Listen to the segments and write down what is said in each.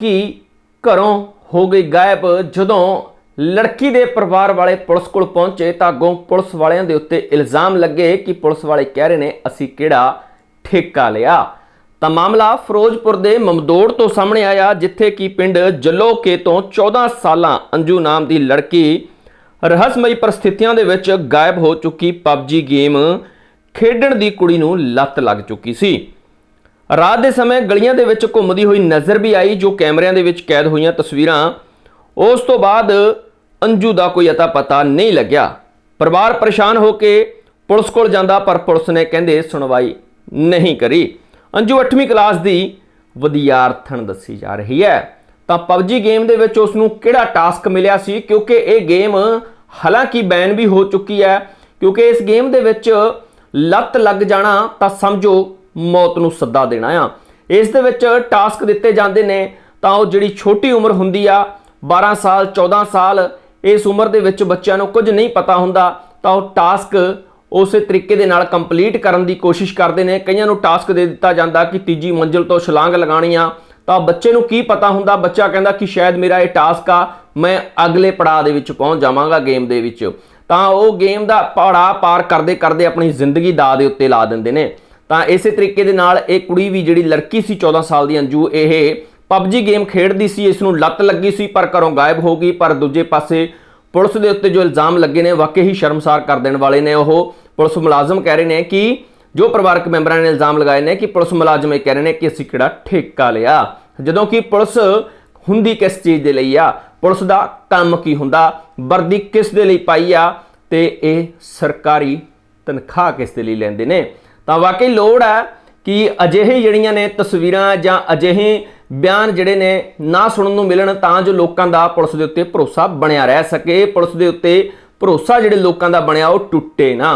ਕਿ ਘਰੋਂ ਹੋ ਗਈ ਗਾਇਬ। ਜਦੋਂ ਲੜਕੀ ਦੇ ਪਰਿਵਾਰ ਵਾਲੇ ਪੁਲਿਸ ਕੋਲ ਪਹੁੰਚੇ ਤਾਂ ਅੱਗੋਂ ਪੁਲਿਸ ਵਾਲਿਆਂ ਦੇ ਉੱਤੇ ਇਲਜ਼ਾਮ ਲੱਗੇ ਕਿ ਪੁਲਿਸ ਵਾਲੇ ਕਹਿ ਰਹੇ ਨੇ, ਅਸੀਂ ਕਿਹੜਾ ਠੇਕਾ ਲਿਆ? ਤਾਂ ਮਾਮਲਾ ਫਿਰੋਜ਼ਪੁਰ ਦੇ ਮਮਦੋੜ ਤੋਂ ਸਾਹਮਣੇ ਆਇਆ, ਜਿੱਥੇ ਕਿ ਪਿੰਡ ਜਲੋਕੇ ਤੋਂ 14 ਸਾਲਾਂ ਅੰਜੂ ਨਾਮ ਦੀ ਲੜਕੀ ਰਹੱਸਮਈ ਪਰਿਸਥਿਤੀਆਂ ਦੇ ਵਿੱਚ ਗਾਇਬ ਹੋ ਚੁੱਕੀ ਪਬਜੀ ਗੇਮ ਖੇਡਣ ਦੀ ਕੁੜੀ ਨੂੰ ਲੱਤ ਲੱਗ ਚੁੱਕੀ ਸੀ। ਰਾਤ ਦੇ ਸਮੇਂ ਗਲੀਆਂ ਦੇ ਵਿੱਚ ਘੁੰਮਦੀ ਹੋਈ ਨਜ਼ਰ ਵੀ ਆਈ, ਜੋ ਕੈਮਰਿਆਂ ਦੇ ਵਿੱਚ ਕੈਦ ਹੋਈਆਂ ਤਸਵੀਰਾਂ। ਉਸ ਤੋਂ ਬਾਅਦ ਅੰਜੂ ਦਾ ਕੋਈ ਅਤਾ ਪਤਾ ਨਹੀਂ ਲੱਗਿਆ। ਪਰਿਵਾਰ ਪਰੇਸ਼ਾਨ ਹੋ ਕੇ ਪੁਲਿਸ ਕੋਲ ਜਾਂਦਾ, ਪਰ ਪੁਲਿਸ ਨੇ ਕਹਿੰਦੇ ਸੁਣਵਾਈ ਨਹੀਂ ਕਰੀ। ਅੰਜੂ 8ਵੀਂ ਕਲਾਸ ਦੀ ਵਿਦਿਆਰਥਣ ਦੱਸੀ ਜਾ ਰਹੀ ਹੈ। ਤਾਂ ਪਬਜੀ ਗੇਮ ਦੇ ਵਿੱਚ ਉਸ ਨੂੰ ਕਿਹੜਾ ਟਾਸਕ ਮਿਲਿਆ ਸੀ? ਕਿਉਂਕਿ ਇਹ ਗੇਮ ਹਾਲਾਂਕਿ ਬੈਨ ਵੀ ਹੋ ਚੁੱਕੀ ਹੈ। ਕਿਉਂਕਿ ਇਸ ਗੇਮ ਦੇ ਵਿੱਚ ਲੱਤ ਲੱਗ ਜਾਣਾ ਤਾਂ ਸਮਝੋ ਮੌਤ ਨੂੰ ਸੱਦਾ ਦੇਣਾ ਆ। ਇਸ ਦੇ ਵਿੱਚ ਟਾਸਕ ਦਿੱਤੇ ਜਾਂਦੇ ਨੇ, ਤਾਂ ਉਹ ਜਿਹੜੀ ਛੋਟੀ ਉਮਰ ਹੁੰਦੀ ਆ 12 ਸਾਲ 14 ਸਾਲ, ਇਸ ਉਮਰ ਦੇ ਵਿੱਚ ਬੱਚਿਆਂ ਨੂੰ ਕੁਝ ਨਹੀਂ ਪਤਾ ਹੁੰਦਾ, ਤਾਂ ਉਹ ਟਾਸਕ ਉਸੇ ਤਰੀਕੇ ਦੇ ਨਾਲ ਕੰਪਲੀਟ ਕਰਨ ਦੀ ਕੋਸ਼ਿਸ਼ ਕਰਦੇ ਨੇ। ਕਈਆਂ ਨੂੰ ਟਾਸਕ ਦੇ ਦਿੱਤਾ ਜਾਂਦਾ ਕਿ ਤੀਜੀ ਮੰਜ਼ਿਲ ਤੋਂ ਛਲਾਂਗ ਲਗਾਉਣੀ ਆ, ਤਾਂ ਬੱਚੇ ਨੂੰ ਕੀ ਪਤਾ ਹੁੰਦਾ? ਬੱਚਾ ਕਹਿੰਦਾ ਕਿ ਸ਼ਾਇਦ ਮੇਰਾ ਇਹ ਟਾਸਕ ਆ, ਮੈਂ ਅਗਲੇ ਪੜਾਅ ਦੇ ਵਿੱਚ ਪਹੁੰਚ ਜਾਵਾਂਗਾ ਗੇਮ ਦੇ ਵਿੱਚ। ਤਾਂ ਉਹ ਗੇਮ ਦਾ ਪੜਾਅ ਪਾਰ ਕਰਦੇ ਕਰਦੇ ਆਪਣੀ ਜ਼ਿੰਦਗੀ ਦਾ ਦੇ ਉੱਤੇ ਲਾ ਦਿੰਦੇ ਨੇ। ਤਾਂ ਇਸੇ ਤਰੀਕੇ ਦੇ ਨਾਲ ਇਹ ਕੁੜੀ ਵੀ ਜਿਹੜੀ ਲੜਕੀ ਸੀ 14 ਸਾਲ ਦੀ ਅੰਜੂ, ਇਹ ਪਬਜੀ ਗੇਮ ਖੇਡਦੀ ਸੀ, ਇਸ ਨੂੰ ਲੱਤ ਲੱਗੀ ਸੀ, ਪਰ ਘਰੋਂ ਗਾਇਬ ਹੋ ਗਈ, ਪਰ ਦੂਜੇ ਪਾਸੇ ਪੁਲਿਸ ਦੇ ਉੱਤੇ ਜੋ ਇਲਜ਼ਾਮ ਲੱਗੇ ਨੇ, ਵਾਕਈ ਹੀ ਸ਼ਰਮਸਾਰ ਕਰ ਦੇਣ ਵਾਲੇ ਨੇ ਉਹ। ਪੁਲਿਸ ਮੁਲਾਜ਼ਮ ਕਹਿ ਰਹੇ ਨੇ ਕਿ ਜੋ ਪਰਿਵਾਰਕ ਮੈਂਬਰਾਂ ਨੇ ਇਲਜ਼ਾਮ ਲਗਾਏ ਨੇ ਕਿ ਪੁਲਿਸ ਮੁਲਾਜ਼ਮ ਇਹ ਕਹਿ ਰਹੇ ਨੇ ਕਿ ਅਸੀਂ ਕਿਹੜਾ ਠੇਕਾ ਲਿਆ। ਜਦੋਂ ਕਿ ਪੁਲਿਸ ਹੁੰਦੀ ਕਿਸ ਚੀਜ਼ ਦੇ ਲਈ ਆ? ਪੁਲਿਸ ਦਾ ਕੰਮ ਕੀ ਹੁੰਦਾ? ਵਰਦੀ ਕਿਸ ਦੇ ਲਈ ਪਾਈ ਆ? ਤੇ ਇਹ ਸਰਕਾਰੀ ਤਨਖਾਹ ਕਿਸ ਦੇ ਲਈ ਲੈਂਦੇ ਨੇ? ਤਾਂ ਵਾਕਈ ਲੋੜ ਹੈ ਕਿ ਅਜਿਹੇ ਜਿਹੜੀਆਂ ਨੇ ਤਸਵੀਰਾਂ ਜਾਂ ਅਜਿਹੇ ਬਿਆਨ ਜਿਹੜੇ ਨੇ ਨਾ ਸੁਣਨ ਨੂੰ ਮਿਲਣ ਤਾਂ ਜੋ ਲੋਕਾਂ ਦਾ ਪੁਲਿਸ ਦੇ ਉੱਤੇ ਭਰੋਸਾ ਬਣਿਆ ਰਹਿ ਸਕੇ। ਪੁਲਿਸ ਦੇ ਉੱਤੇ ਭਰੋਸਾ ਜਿਹੜੇ ਲੋਕਾਂ ਦਾ ਬਣਿਆ ਉਹ ਟੁੱਟੇ ਨਾ।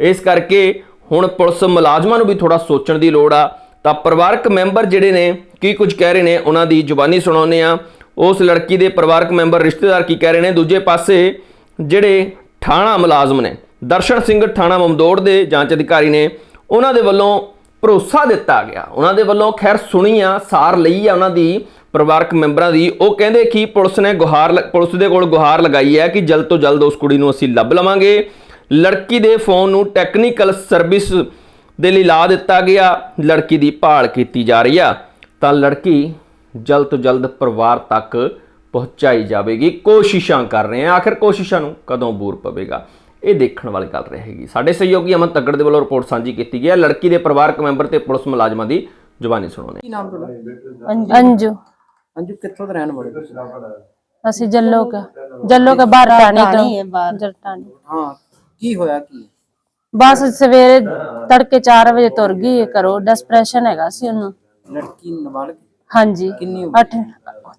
ਇਸ ਕਰਕੇ ਹੁਣ ਪੁਲਿਸ ਮੁਲਾਜ਼ਮਾਂ ਨੂੰ ਵੀ ਥੋੜਾ ਸੋਚਣ ਦੀ ਲੋੜ ਆ। ਤਾਂ ਪਰਿਵਾਰਕ ਮੈਂਬਰ ਜਿਹੜੇ ਨੇ, ਕੀ ਕੁਝ ਕਹਿ ਰਹੇ ਨੇ, ਉਹਨਾਂ ਦੀ ਜ਼ੁਬਾਨੀ ਸੁਣਾਉਂਦੇ ਆ ਉਸ ਲੜਕੀ ਦੇ ਪਰਿਵਾਰਕ ਮੈਂਬਰ ਰਿਸ਼ਤੇਦਾਰ ਕੀ ਕਹਿ ਰਹੇ ਨੇ? ਦੂਜੇ ਪਾਸੇ ਜਿਹੜੇ ਥਾਣਾ ਮੁਲਾਜ਼ਮ ਨੇ, ਦਰਸ਼ਨ ਸਿੰਘ ਥਾਣਾ ਮਮਦੋੜ ਦੇ ਜਾਂਚ ਅਧਿਕਾਰੀ ਨੇ ਉਹਨਾਂ ਦੇ ਵੱਲੋਂ ਭਰੋਸਾ ਦਿੱਤਾ ਗਿਆ। ਉਹਨਾਂ ਦੇ ਵੱਲੋਂ ਖੈਰ ਸੁਣੀ ਆ, ਸਾਰ ਲਈ ਆ ਉਹਨਾਂ ਦੀ ਪਰਿਵਾਰਕ ਮੈਂਬਰਾਂ ਦੀ। ਉਹ ਕਹਿੰਦੇ ਕਿ ਪੁਲਿਸ ਨੇ ਗੁਹਾਰ ਲ- ਪੁਲਿਸ ਦੇ ਕੋਲ ਗੁਹਾਰ ਲਗਾਈ ਹੈ ਕਿ ਜਲਦ ਤੋਂ ਜਲਦ ਉਸ ਕੁੜੀ ਨੂੰ ਅਸੀਂ ਲੱਭ ਲਵਾਂਗੇ। ਲੜਕੀ ਦੇ ਫੋਨ ਨੂੰ ਟੈਕਨੀਕਲ ਸਰਵਿਸ ਦੇ ਲਈ ਲਾ ਦਿੱਤਾ ਗਿਆ। ਲੜਕੀ ਦੀ ਭਾਲ ਕੀਤੀ ਜਾ ਰਹੀ ਆ। ਤਾਂ ਲੜਕੀ ਜਲਦ ਤੋਂ ਜਲਦ ਪਰਿਵਾਰ ਤੱਕ ਪਹੁੰਚਾਈ ਜਾਵੇਗੀ। ਕੋਸ਼ਿਸ਼ਾਂ ਕਰ ਰਹੇ ਆ। ਆਖਿਰ ਕੋਸ਼ਿਸ਼ਾਂ ਨੂੰ ਕਦੋਂ ਬੂਰ ਪਵੇਗਾ? ਇਹ ਦੇਖਣ ਵਾਲੀ ਗੱਲ ਰਹੇਗੀ। ਸਾਡੇ ਸਹਿਯੋਗੀ ਅਮਨ ਤੱਗੜ ਦੇ ਵੱਲੋਂ ਰਿਪੋਰਟ ਸਾਂਝੀ ਕੀਤੀ ਗਈ ਹੈ। ਲੜਕੀ ਦੇ ਪਰਿਵਾਰਕ ਮੈਂਬਰ ਤੇ ਪੁਲਿਸ ਮੁਲਾਜ਼ਮਾਂ ਦੀ ਜ਼ੁਬਾਨੀ ਸੁਣਾਉਂਦੇ ਕੀ ਨਾਮ ਤੁਹਾਡਾ? ਅੰਜੂ। ਅੰਜੂ। ਕਿੱਥੋਂ ਦੇ ਰਹਿਣ ਵਾਲੇ ਤੁਸੀਂ? ਅਸੀਂ ਜੱਲੋ ਕਾ ਜੱਲੋ ਕਾ ਬਾਹਰ ਟਾਣੀ ਤੋਂ। ਜਰਟਾਣੀ ਹਾਂ ਕੀ ਹੋਇਆ ਕੀ? ਬਸ ਸਵੇਰੇ ਤੜਕੇ 4 ਵਜੇ ਤੁਰ ਗਈ ਇਹ ਘਰੋਂ। ਡਿਸਪ੍ਰੈਸ਼ਨ ਹੈਗਾ ਸੀ ਉਹਨੂੰ। ਲੜਕੀ ਨਾਬਾਲਗ? ਹਾਂਜੀ। ਕਿੰਨੀ ਉਮਰ? 8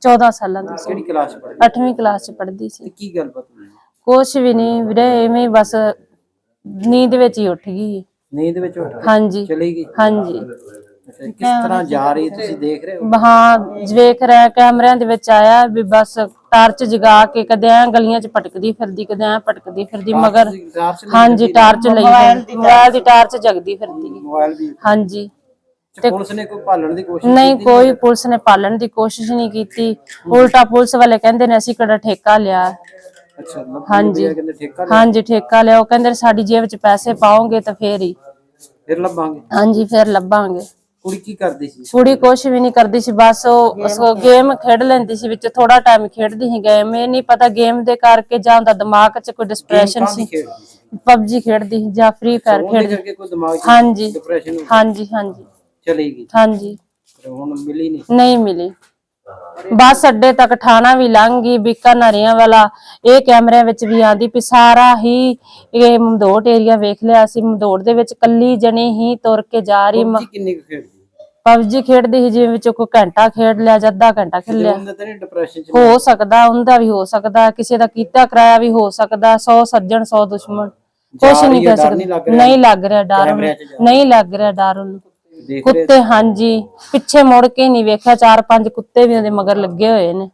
14 ਸਾਲਾਂ ਦੀ ਸੀ। ਕਿਹੜੀ ਕਲਾਸ ਚ ਪੜ੍ਹਦੀ? 8ਵੀਂ ਕਲਾਸ ਚ ਪੜ੍ਹਦੀ ਸੀ। ਕੀ ਗੱਲਬਾਤ ਕੁਛ ਵੀ ਨਹੀਂ ਵੀਰੇ ਐਵੇਂ ਹੀ ਬਸ ਨੀਂਦ ਵਿੱਚ ਹੀ ਉੱਠ ਗਈ। ਨੀਂਦ ਵਿੱਚ ਉੱਠ ਹਾਂਜੀ। ਚਲੀ ਗਈ? ਹਾਂਜੀ। ਅੱਛਾ, ਕਿਸ ਤਰ੍ਹਾਂ ਜਾ ਰਹੀ ਤੁਸੀਂ? ਦੇਖ ਰਹੇ ਹੋ? ਹਾਂ ਵੇਖ ਰਿਹਾ ਕੈਮਰਿਆਂ ਦੇ ਵਿੱਚ ਆਇਆ ਵੀ ਬਸ ਟਾਰਚ ਜਗਾ ਕੇ ਕਦੇ ਐ ਗਲੀਆਂ 'ਚ ਭਟਕਦੀ ਫਿਰਦੀ ਕਦੇ ਐ ਭਟਕਦੀ ਫਿਰਦੀ ਮਗਰ ਤੁਸੀਂ ਹਾਂਜੀ ਟਾਰਚ ਲਈ ਹੋਈ। ਮੋਬਾਈਲ ਦੀ ਟਾਰਚ। ਜਗਦੀ ਫਿਰਦੀ। ਮੋਬਾਈਲ ਵੀ ਹਾਂਜੀ। ਤੇ ਪੁਲਿਸ ਨੇ ਕੋਈ ਭਾਲਣ ਦੀ ਕੋਸ਼ਿਸ਼ ਨਹੀਂ ਕੋਈ ਪੁਲਿਸ ਨੇ ਪਾਲਣ ਦੀ ਕੋਸ਼ਿਸ਼ ਨਹੀਂ ਕੀਤੀ। ਉਲਟਾ ਪੁਲਿਸ ਵਾਲੇ ਕਹਿੰਦੇ ਨੇ ਅਸੀਂ ਕਿਹੜਾ ਠੇਕਾ ਲਿਆ? ਅੱਛਾ ਮਤਲਬ ਹਾਂਜੀ। ਕਹਿੰਦੇ ਠੇਕਾ ਲਿਆ, ਹਾਂਜੀ ਠੇਕਾ ਲਿਆ। ਉਹ ਕਹਿੰਦੇ ਸਾਡੀ ਜੇਬ 'ਚ ਪੈਸੇ ਪਾਓਗੇ ਤਾਂ ਫੇਰ ਹੀ। ਫਿਰ ਲੱਭਾਂਗੇ। ਹਾਂਜੀ ਫੇਰ ਲੱਭਾਂਗੇ। ਕੁੜੀ ਕੀ ਕਰਦੀ ਸੀ? ਕੁੜੀ ਕੁਛ ਵੀ ਨਹੀਂ ਕਰਦੀ ਸੀ ਬਸ ਉਹ ਉਹ ਗੇਮ ਖੇਡ ਲੈਂਦੀ ਸੀ ਵਿੱਚ ਥੋੜਾ ਟਾਈਮ ਖੇਡਦੀ ਸੀ ਗੇਮ ਇਹ ਨਹੀਂ ਪਤਾ ਗੇਮ ਦੇ ਕਰਕੇ ਜਾਂ ਉਹਦਾ ਦਿਮਾਗ 'ਚ ਕੋਈ ਡਿਸਪ੍ਰੈਸ਼ਨ ਸੀ। ਖੇਡਦੀ ਸੀ? ਪਬਜੀ ਖੇਡਦੀ ਸੀ ਜਾਂ ਫ੍ਰੀ ਫਾਇਰ ਉਹਦੇ ਖੇਡਦੀ ਕਰਕੇ ਕੋਈ ਦਿਮਾਗ 'ਚ ਹਾਂਜੀ। ਡਿਪਰੈਸ਼ਨ ਹਾਂਜੀ ਹਾਂਜੀ। ਚਲੀ ਗਈ। ਹਾਂਜੀ। ਹੁਣ ਮਿਲੀ ਨਹੀਂ। ਨਹੀਂ ਮਿਲੀ। ਬੱਸ ਅੱਡੇ ਤੱਕ ਠਾਣਾ ਵੀ ਲੰਘ ਗਈ ਬੀਕਾਨਰੀਆਂ ਵਾਲਾ। ਇਹ ਕੈਮਰਿਆਂ ਵਿੱਚ ਵੀ ਆਂਦੀ ਵੀ ਸਾਰਾ ਹੀ ਇਹ ਮਮਦੋਟ ਏਰੀਆ ਵੇਖ ਲਿਆ ਸੀ। ਮਮਦੋਟ ਦੇ ਵਿੱਚ ਕੱਲੀ ਜਣੀ ਹੀ ਤੁਰ ਕੇ ਜਾ ਰਹੀ। PUBG ਕਿੰਨੀ ਕੁ ਖੇਡਦੀ? ਪਬਜੀ ਖੇਡਦੀ ਸੀ ਜਿਵੇਂ ਵਿੱਚ ਕੋਈ ਘੰਟਾ ਖੇਡ ਲਿਆ ਜਾਂ ਅੱਧਾ ਘੰਟਾ ਖੇਡ ਲਿਆ। ਉਹਦਾ ਤਾਂ ਨਹੀਂ ਡਿਪਰੈਸ਼ਨ 'ਚ ਹੋ ਸਕਦਾ ਉਹਦਾ ਵੀ ਹੋ ਸਕਦਾ ਕਿਸੇ ਦਾ ਕੀਤਾ ਕਰਾਇਆ ਵੀ ਹੋ ਸਕਦਾ 100 ਸੱਜਣ 100 ਦੁਸ਼ਮਣ। ਕੁਛ ਨਹੀਂ ਰਹੀ ਹੈ, ਕਹਿ ਡਰ ਨਹੀਂ ਲੱਗ ਸਕਦਾ ਰਿਹਾ? ਨਹੀਂ ਲੱਗ ਰਿਹਾ ਡਰ ਕੈਮਰਿਆਂ 'ਚ ਉਹਨੂੰ। ਨਹੀਂ ਲੱਗ ਰਿਹਾ ਡਰ ਉਹਨੂੰ। ਕੁੱਤੇ ਹਾਂਜੀ। ਪਿੱਛੇ ਮੁੜ ਕੇ ਨਹੀਂ ਵੇਖਿਆ ਚਾਰ ਪੰਜ ਕੁੱਤੇ ਵੀ ਉਹਦੇ ਮਗਰ ਲੱਗੇ ਹੋਏ ਨੇ।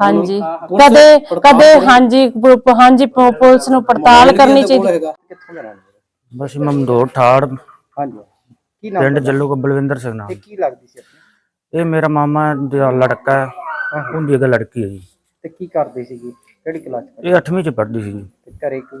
ਹਾਂਜੀ। ਕਦੇ ਕਦੇ ਹਾਂਜੀ ਹਾਂਜੀ ਪੁਲਿਸ ਨੂੰ ਪੜਤਾਲ ਕਰਨੀ ਚਾਹੀਦੀ? ਬਸ ਮਮਦੋੜ ਠਾੜ। ਹਾਂਜੀ। ਕੀ ਨਾਮ ਪਿੰਡ? ਜੱਲੂ ਕੋ ਬਲਵਿੰਦਰ ਸਿੰਘ ਨਾਮ। ਤੇ ਕੀ ਲੱਗਦੀ ਸੀ ਆਪਣੀ? ਇਹ ਮੇਰਾ ਮਾਮਾ ਦਾ ਲੜਕਾ ਹੈ। ਉਹਦੀ ਇੱਕ ਲੜਕੀ ਹੈ ਜੀ। ਤੇ ਕੀ ਕਰਦੀ ਸੀਗੀ? ਕਿਹੜੀ ਕਲਾਸ ਚ ਇਹ 8ਵੀਂ ਚ ਪੜ੍ਹਦੀ ਸੀ ਜੀ ਤੇ ਘਰੇ ਕੋਈ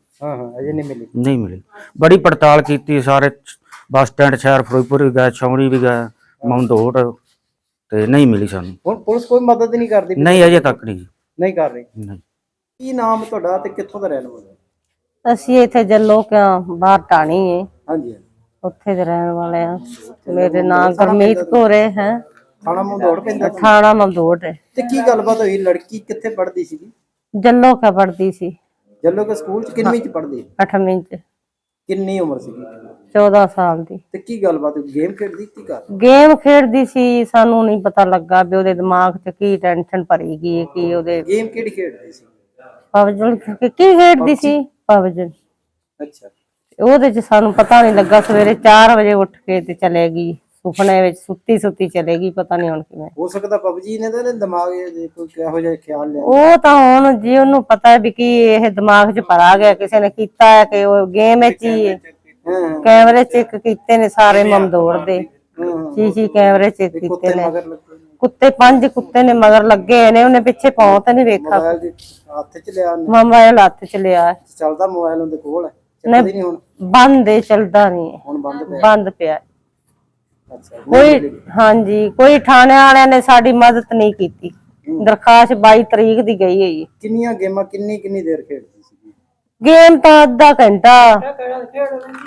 ਹਾਂ ਹਾਂ ਅਜੇ ਨਹੀਂ ਮਿਲੀ। ਨਹੀਂ ਮਿਲੀ। ਬੜੀ ਪੜਤਾਲ ਕੀਤੀ ਸਾਰੇ ਬੱਸ ਸਟੈਂਡ ਸ਼ਹਿਰ ਫਿਰੋਜ਼ਪੁਰ ਵੀ ਗਏ ਛਾਉਣੀ ਵੀ ਗਏ ਮਮਦੋਟ ਤੇ ਨਹੀਂ ਮਿਲੀ ਸਾਨੂੰ। ਹੁਣ ਪੁਲਿਸ ਕੋਈ ਮਦਦ ਨਹੀਂ ਕਰਦੀ? ਨਹੀਂ ਅਜੇ ਤੱਕ ਨਹੀਂ ਨਹੀਂ ਕਰ ਰਹੀ? ਨਹੀਂ। ਕੀ ਨਾਮ ਤੁਹਾਡਾ ਤੇ ਕਿੱਥੋਂ ਦਾ ਰਹਿਣ ਵਾਲਾ? ਅਸੀਂ ਇੱਥੇ ਜੱਲੋ ਕਿਆ ਬਾਹਰ ਟਾਣੀ ਏ। ਹਾਂਜੀ ਉੱਥੇ ਦੇ ਰਹਿਣ ਵਾਲੇ ਆ। ਮੇਰੇ ਨਾਮ ਗੁਰਮੀਤ ਕੋਰੇ ਹੈ। ਥਾਣਾ ਮੰਦੋੜ ਪੈਂਦਾ ਥਾਣਾ ਹੈ ਤੇ ਕੀ ਗੱਲਬਾਤ ਹੋਈ? ਲੜਕੀ ਕਿੱਥੇ ਪੜ੍ਹਦੀ ਸੀਗੀ? ਜੱਲੋ ਕਿਆ ਪੜਦੀ ਸੀ? ਜੱਲੋ ਕੇ ਸਕੂਲ ਚ ਕਿੰਨਵੀਂ ਚ ਪੜ੍ਹਦੀ? 8ਵੀਂ ਚ। ਕਿੰਨੀ ਉਮਰ ਸੀਗੀ? 14 ਸਾਲ ਦੀ। ਤੇ ਕੀ ਗੱਲਬਾਤ ਗੇਮ ਖੇਡਦੀ ਕੀ ਕਰ? ਗੇਮ ਖੇਡਦੀ ਸੀ ਸਾਨੂੰ ਨਹੀਂ ਪਤਾ ਲੱਗਾ ਵੀ ਉਹਦੇ ਦਿਮਾਗ 'ਚ ਕੀ ਟੈਨਸ਼ਨ ਭਰੀ ਗਈ ਕੀ ਉਹਦੇ ਗੇਮ ਕਿਹੜੀ ਖੇਡਦੀ ਸੀ? ਪਬਜਲ ਕੀ ਖੇਡਦੀ ਸੀ? ਪਬਜਲ ਅੱਛਾ। ਉਹਦੇ 'ਚ ਸਾਨੂੰ ਪਤਾ ਨਹੀਂ ਲੱਗਾ ਸਵੇਰੇ 4 ਵਜੇ ਉੱਠ ਕੇ ਤੇ ਚਲੇ ਗਈ। ਸੁਪਨੇ ਵਿੱਚ ਸੁੱਤੀ ਸੁੱਤੀ ਚਲੇ ਗਈ ਪਤਾ ਨਹੀਂ ਹੁਣ ਕਿਵੇਂ। ਹੋ ਸਕਦਾ ਪਬਜੀ ਨੇ ਤਾਂ ਇਹਦੇ ਦਿਮਾਗ 'ਚ ਕੋਈ ਕਿਹੋ ਜਿਹਾ ਖਿਆਲ ਲਿਆ। ਉਹ ਤਾਂ ਹੁਣ ਜੇ ਉਹਨੂੰ ਪਤਾ ਹੈ ਵੀ ਕੀ ਇਹ ਦਿਮਾਗ 'ਚ ਭਰਾ ਗਿਆ ਕਿਸੇ ਨੇ ਕੀਤਾ ਹੈ ਕਿ ਉਹ ਗੇਮ ਵਿੱਚ ਹੀ ਹੈ। ਹਾਂ ਕੈਮਰੇ ਚੈੱਕ ਕੀਤੇ ਨੇ ਸਾਰੇ ਮਮਦੋੜ ਦੇ। ਹਾਂ ਜੀ ਜੀ ਕੈਮਰੇ ਚੈੱਕ ਕੀਤੇ ਨੇ। ਮਗਰ ਲੱਗੇ ਨੇ। ਕੁੱਤੇ ਪੰਜ ਕੁੱਤੇ ਨੇ ਮਗਰ ਲੱਗੇ ਨੇ ਉਹਨੇ ਪਿੱਛੇ ਪਾਉ ਤੇ ਨਹੀਂ ਵੇਖਾ। ਮੋਬਾਈਲ ਦੇ ਹੱਥ 'ਚ ਲਿਆ ਉਹਨੇ। ਮੋਬਾਈਲ ਹੱਥ 'ਚ ਲਿਆ ਚੱਲਦਾ ਮੋਬਾਈਲ ਉਹਦੇ ਕੋਲ ਹੈ। ਚੱਲਦੀ ਨਹੀਂ ਹੁਣ। ਬੰਦ ਏ ਚਲਦਾ ਨਹੀਂ ਹੈ। ਹੁਣ ਬੰਦ ਪਿਆ। ਬੰਦ ਪਿਆ। ਹੈ। ਕੋਈ ਹਾਂਜੀ ਕੋਈ ਥਾਣੇ ਵਾਲਿਆਂ ਨੇ ਸਾਡੀ ਮਦਦ ਨਹੀਂ ਕੀਤੀ। ਦਰਖਾਸਤ 22 ਤਰੀਕ ਦੀ ਗਈ ਹੈ ਜੀ। ਕਿੰਨੀਆਂ ਗੇਮਾਂ ਕਿੰਨੀ ਕਿੰਨੀ ਦੇਰ ਖੇਡਦੀ ਸੀ? ਗੇਮ ਤਾਂ ਅੱਧਾ ਘੰਟਾ।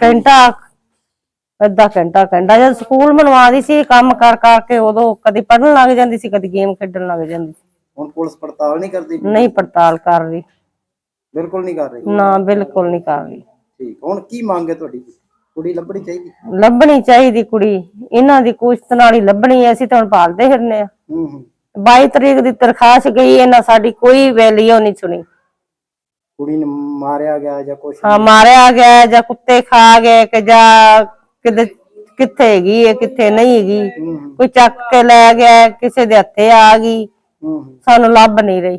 ਘੰਟਾ ਅੱਧਾ ਘੰਟਾ ਘੰਟਾ। ਜਦ ਸਕੂਲ ਮਨਵਾਦੀ ਸੀ ਕੰਮ ਕਰ ਕਰਕੇ ਉਦੋਂ ਕਦੀ ਪੜਨ ਲੱਗ ਜਾਂਦੀ ਸੀ ਕਦੀ ਗੇਮ ਖੇਡਣ ਲੱਗ ਜਾਂਦੀ ਸੀ। ਹੁਣ ਪੁਲਿਸ ਪੜਤਾਲ ਨਹੀਂ ਕਰਦੀ? ਨਹੀਂ ਪੜਤਾਲ ਕਰ ਰਹੀ। ਬਿਲਕੁਲ ਨਹੀਂ ਕਰ ਰਹੀ? ਨਾ ਬਿਲਕੁਲ ਨਹੀਂ ਕਰ ਰਹੀ। ਠੀਕ। ਹੁਣ ਕੀ ਮੰਗ ਹੈ ਤੁਹਾਡੀ? ਕੁੜੀ ਲੱਭਣੀ ਚਾਹੀਦੀ। ਲੱਭਣੀ ਚਾਹੀਦੀ ਕੁੜੀ। ਇਹਨਾਂ ਦੀ ਕੁਸ਼ਤ ਨਾਲ ਹੀ ਲੱਭਣੀ ਹੈ, ਅਸੀਂ ਤਾਂ ਹੁਣ ਭਾਲਦੇ ਫਿਰਨੇ ਆ। ਹੂੰ ਹੂੰ। 22 ਤਰੀਕ ਦੀ ਦਰਖਾਸਤ ਗਈ ਇਹਨਾਂ ਸਾਡੀ ਕੋਈ ਵੈਲਿਊ ਨਹੀਂ ਸੁਣੀ। ਕੁੜੀ ਨੂੰ ਮਾਰਿਆ ਗਿਆ ਜਾਂ ਕੁਛ ਹਾਂ ਮਾਰਿਆ ਗਿਆ ਜਾਂ ਕੁੱਤੇ ਖਾ ਗਏ ਕਿ ਜਾਂ ਕਿਤੇ ਕਿੱਥੇ ਹੈਗੀ ਹੈ ਕਿੱਥੇ ਨਹੀਂ ਹੈਗੀ। ਹੂੰ ਹੂੰ, ਕੋਈ ਚੱਕ ਕੇ ਲੈ ਗਿਆ ਕਿਸੇ ਦੇ ਹੱਥੇ ਆ ਗਈ। ਹੂੰ ਹੂੰ। ਸਾਨੂੰ ਲੱਭ ਨਹੀਂ ਰਹੀ।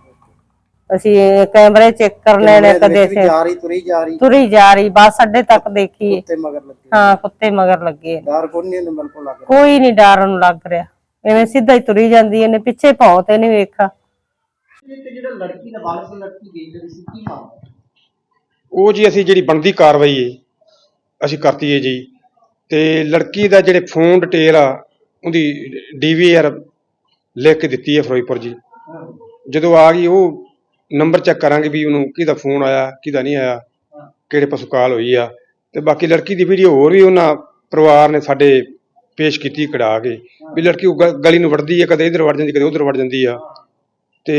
ਅਸੀਂ ਕੈਮਰੇ ਚੈੱਕ ਕਰਨੇ ਨੇ ਇਹਦੇ ਕਦੇ ਸੇ ਜਾ ਰਹੀ ਤੁਰੀ ਜਾ ਰਹੀ। ਤੁਰੀ ਜਾ ਰਹੀ ਬੱਸ ਅੱਡੇ ਤੱਕ ਦੇਖੀਏ ਤੇ ਮਗਰ ਲੱਗੇ। ਹਾਂ ਕੁੱਤੇ ਮਗਰ ਲੱਗੇ। ਨੇ। ਡਰ ਕੋਈ ਨਹੀਂ ਉਹਨੂੰ ਬਿਲਕੁਲ ਲੱਗ ਰਿਹਾ। ਕੋਈ ਨਹੀਂ ਡਰ ਨੂੰ ਲੱਗ ਰਿਹਾ। ਐਵੇਂ ਸਿੱਧਾ ਹੀ ਤੁਰੀ ਜਾਂਦੀ ਇਹਨੇ ਪਿੱਛੇ ਭੌਂ ਤੇ ਨਹੀਂ ਵੇਖਾ ਤੇ ਜਿਹੜਾ ਲੜਕੀ ਨਾਬਾਲਗ ਲੜਕੀ ਗਈ ਜਿਹੜੀ ਸੀ ਕੀ ਮਾਮਲਾ ਉਹ ਜੀ ਅਸੀਂ ਜਿਹੜੀ ਬਣਦੀ ਕਾਰਵਾਈ ਹੈ ਅਸੀਂ ਕਰਤੀ ਹੈ ਜੀ। ਤੇ ਲੜਕੀ ਦਾ ਜਿਹੜੇ ਫੋਨ ਡਿਟੇਲ ਆ ਉਹਦੀ ਡੀਵੀਆਰ ਲਿਖ ਕੇ ਦਿੱਤੀ ਹੈ ਫਿਰੋਜ਼ਪੁਰ ਜੀ। ਜਦੋਂ ਆ ਗਈ ਉਹ ਨੰਬਰ ਚੈੱਕ ਕਰਾਂਗੇ ਵੀ ਉਹਨੂੰ ਕਿਹਦਾ ਫੋਨ ਆਇਆ ਕਿਹਦਾ ਨਹੀਂ ਆਇਆ ਕਿਹੜੇ ਪਾਸੋਂ ਕਾਲ ਹੋਈ ਆ। ਤੇ ਬਾਕੀ ਲੜਕੀ ਦੀ ਵੀਡੀਓ ਹੋਰ ਵੀ ਉਹਨਾਂ ਪਰਿਵਾਰ ਨੇ ਸਾਡੇ ਪੇਸ਼ ਕੀਤੀ ਕਢਾ ਕੇ ਵੀ ਲੜਕੀ ਉਹ ਗ- ਗਲੀ ਨੂੰ ਵੜਦੀ ਹੈ ਕਦੇ ਇੱਧਰ ਵੜ ਜਾਂਦੀ ਕਦੇ ਉੱਧਰ ਵੜ ਜਾਂਦੀ ਆ। ਤੇ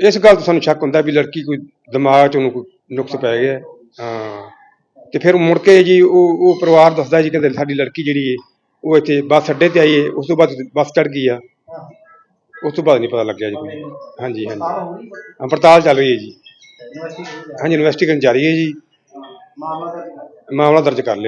ਇਸ ਗੱਲ ਤੋਂ ਸਾਨੂੰ ਸ਼ੱਕ ਹੁੰਦਾ ਵੀ ਲੜਕੀ ਕੋਈ ਦਿਮਾਗ 'ਚ ਉਹਨੂੰ ਕੋਈ ਨੁਕਸ ਪੈ ਗਿਆ। ਹੈ। ਹਾਂ ਤੇ ਫਿਰ ਮੁੜ ਕੇ ਜੀ ਉਹ ਉਹ ਪਰਿਵਾਰ ਦੱਸਦਾ ਜੀ ਕਹਿੰਦੇ ਸਾਡੀ ਲੜਕੀ ਜਿਹੜੀ ਹੈ ਉਹ ਇੱਥੇ ਬੱਸ ਅੱਡੇ ਤੇ ਆਈ ਹੈ ਉਸ ਤੋਂ ਬਾਅਦ ਬੱਸ ਚੜ ਗਈ ਆ। ਉਸ ਤੋਂ ਬਾਅਦ ਨਹੀਂ ਪਤਾ ਲੱਗਿਆ ਜੀ ਕੋਈ। ਹਾਂਜੀ ਹਾਂਜੀ। ਹਾਂ, ਪੜਤਾਲ ਚੱਲ ਰਹੀ ਹੈ ਜੀ। ਹਾਂਜੀ ਇਨਵੈਸਟੀਗੇਸ਼ਨ ਜਾਰੀ ਹੈ ਜੀ। ਮਾਮਲਾ ਮਾਮਲਾ ਦਰਜ ਕਰ ਲਿਆ।